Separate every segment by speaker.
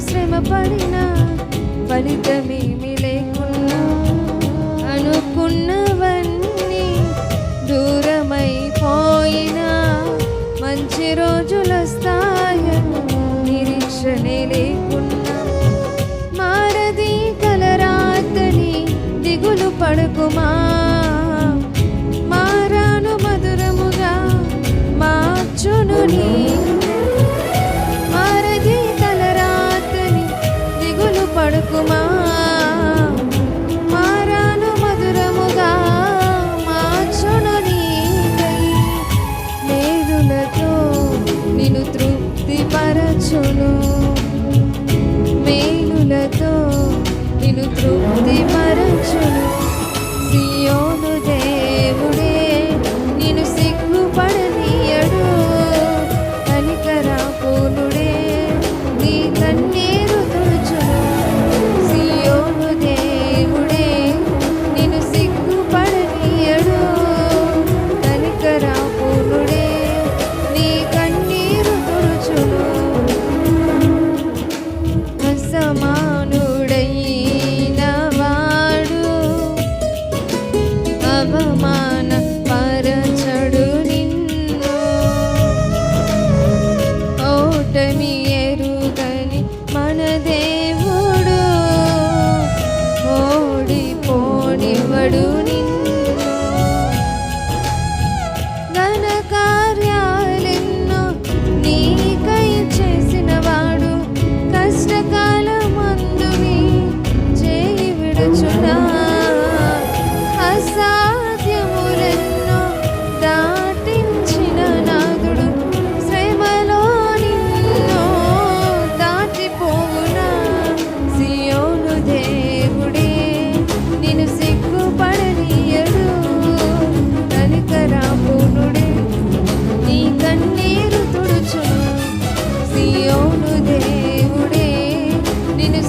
Speaker 1: కష్టపడిన ఫలితమేమి లేకున్నా. అనుకున్నవన్నీ దూరమైపోయినా మంచి రోజులొస్తాయని నిరీక్షణే లేకున్నా. మారది కలరాతని దిగులు పడుకుమా? మారాను మధురముగా మార్చును నీ నిన్ను తృప్తిపరచును. సియోను దేవుడే అవమాన పరచడు నిన్ను. ఓటమి ఎరుగని మన దేవుడు. ఓడి పోనివడు నిన్ను. ఘన కార్యాలెన్నో నీకై చేసినవాడు కష్టకాలమందువి చేయి విడుచునా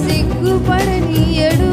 Speaker 1: సిగ్గుపడనీయడు.